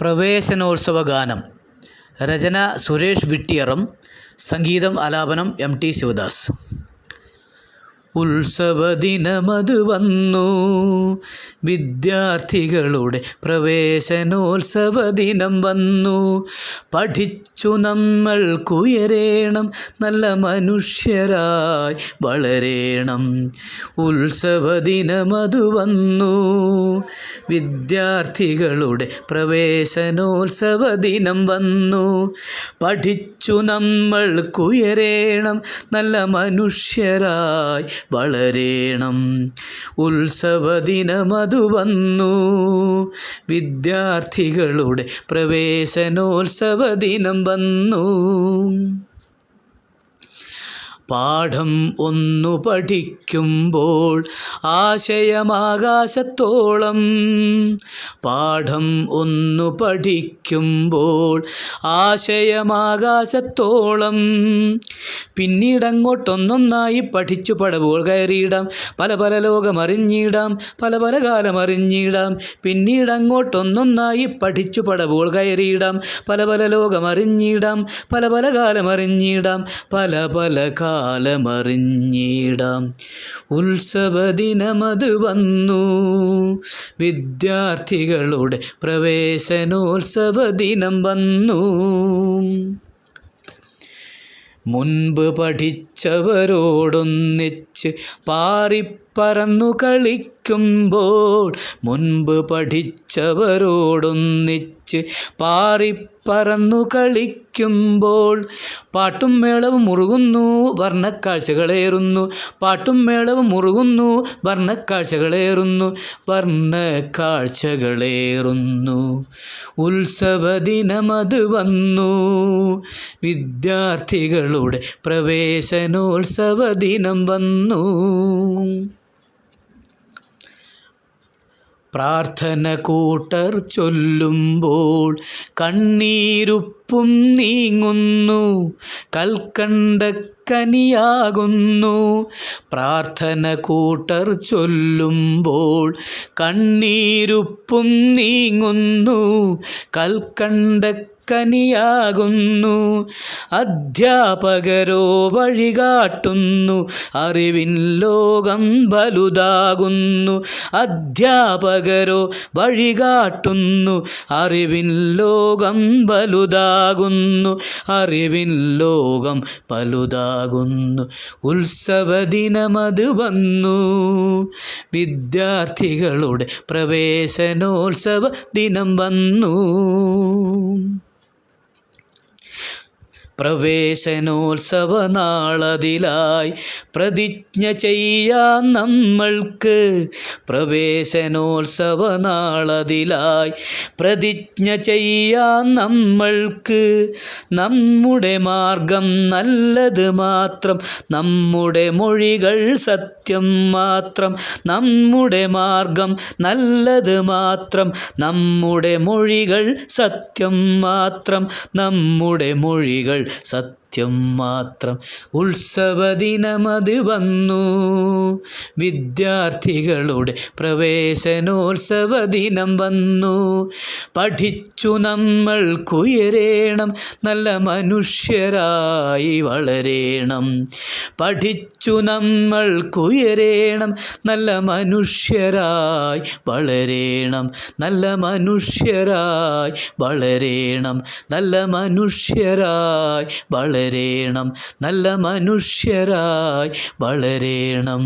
പ്രവേശനോത്സവ ഗാനം രചന സുരേഷ് വിട്ടിയറും. സംഗീതം ആലാപനം എം ടി ശിവദാസ്. ഉത്സവദിനമത് വന്നു വിദ്യാർത്ഥികളുടെ പ്രവേശനോത്സവ ദിനം വന്നു പഠിച്ചു നമ്മൾക്കുയരേണം നല്ല മനുഷ്യരായി വളരേണം. ഉത്സവദിനമതു വന്നു വിദ്യാർത്ഥികളുടെ പ്രവേശനോത്സവ ദിനം വന്നു പഠിച്ചു നമ്മൾക്കുയരേണം നല്ല മനുഷ്യരായി വളരേണം. ഉത്സവദിനമതു വന്നു വിദ്യാർത്ഥികളുടെ പ്രവേശനോത്സവ ദിനം വന്നു. പാഠം ഒന്നു പഠിക്കുമ്പോൾ ആശയമാകാശത്തോളം പാഠം ഒന്നു പഠിക്കുമ്പോൾ ആശയമാകാശത്തോളം പിന്നീടങ്ങോട്ടൊന്നൊന്നായി പഠിച്ചു പടവുകൾ കയറിയിടാം. പല പല ലോകമറിഞ്ഞിടാം. പല പല കാലമറിഞ്ഞിടാം. പിന്നീടങ്ങോട്ടൊന്നൊന്നായി പഠിച്ചു പടവുകൾ കയറിയിടാം. പല പല ലോകമറിഞ്ഞിടാം. പല പല കാലമറിഞ്ഞിടാം. പല പല കാലമറിഞ്ഞിടാം. ഉത്സവദിനമത് വന്നു. വിദ്യാർത്ഥികളുടെ പ്രവേശനോത്സവ ദിനം വന്നു. മുൻപ് പഠിച്ചവരോടൊന്നിച്ച് പാറിപ്പറന്നു കളിക്കുമ്പോൾ മുൻപ് പഠിച്ചവരോടൊന്നിച്ച് പാറിപ്പറന്നു കളിക്കുമ്പോൾ പാട്ടും മേളവും മുറുകുന്നു വർണക്കാഴ്ചകളേറുന്നു. പാട്ടും മേളവും മുറുകുന്നു വർണക്കാഴ്ചകളേറുന്നു വർണക്കാഴ്ചകളേറുന്നു. ഉത്സവദിനമത് വന്നു. വിദ്യാർത്ഥികളുടെ പ്രവേശനോത്സവ ദിനം വന്നു. പ്രാർത്ഥന കൂട്ടർ ചൊല്ലുമ്പോൾ കണ്ണീരുപ്പും നീങ്ങുന്നു. കൽക്കണ്ട കനിയാകുന്നു. പ്രാർത്ഥന കൂട്ടർ ചൊല്ലുമ്പോൾ കണ്ണീരുപ്പും നീങ്ങുന്നു. കൽക്കണ്ട കനിയാകുന്നു. അധ്യാപകരോ വഴികാട്ടുന്നു. അറിവിൻ ലോകം വലുതാകുന്നു. അധ്യാപകരോ വഴികാട്ടുന്നു. അറിവിൻ ലോകം വലുതാകുന്നു അറിവിൻ ലോകം വലുതാകുന്നു ഉത്സവദിനമത് വന്നു. വിദ്യാർത്ഥികളുടെ പ്രവേശനോത്സവ ദിനം വന്നു. പ്രവേശനോത്സവ നാളതിലായി പ്രതിജ്ഞ ചെയ്യാൻ നമ്മൾക്ക്. പ്രവേശനോത്സവ നാളതിലായി പ്രതിജ്ഞ ചെയ്യാൻ നമ്മൾക്ക്. നമ്മുടെ മാർഗം നല്ലത് മാത്രം നമ്മുടെ മൊഴികൾ സത്യം മാത്രം. നമ്മുടെ മാർഗം നല്ലത് മാത്രം നമ്മുടെ മൊഴികൾ സത്യം മാത്രം. നമ്മുടെ മൊഴികൾ सत സത്യം മാത്രം ഉത്സവദിനമത് വന്നു. വിദ്യാർത്ഥികളുടെ പ്രവേശനോത്സവ ദിനം വന്നു. പഠിച്ചു നമ്മൾക്കുയരേണം നല്ല മനുഷ്യരായി വളരേണം. പഠിച്ചു നമ്മൾക്കുയരേണം നല്ല മനുഷ്യരായി വളരേണം. നല്ല മനുഷ്യരായി വളരേണം നല്ല മനുഷ്യരായി വളരേണം നല്ല മനുഷ്യരായി വളരേണം.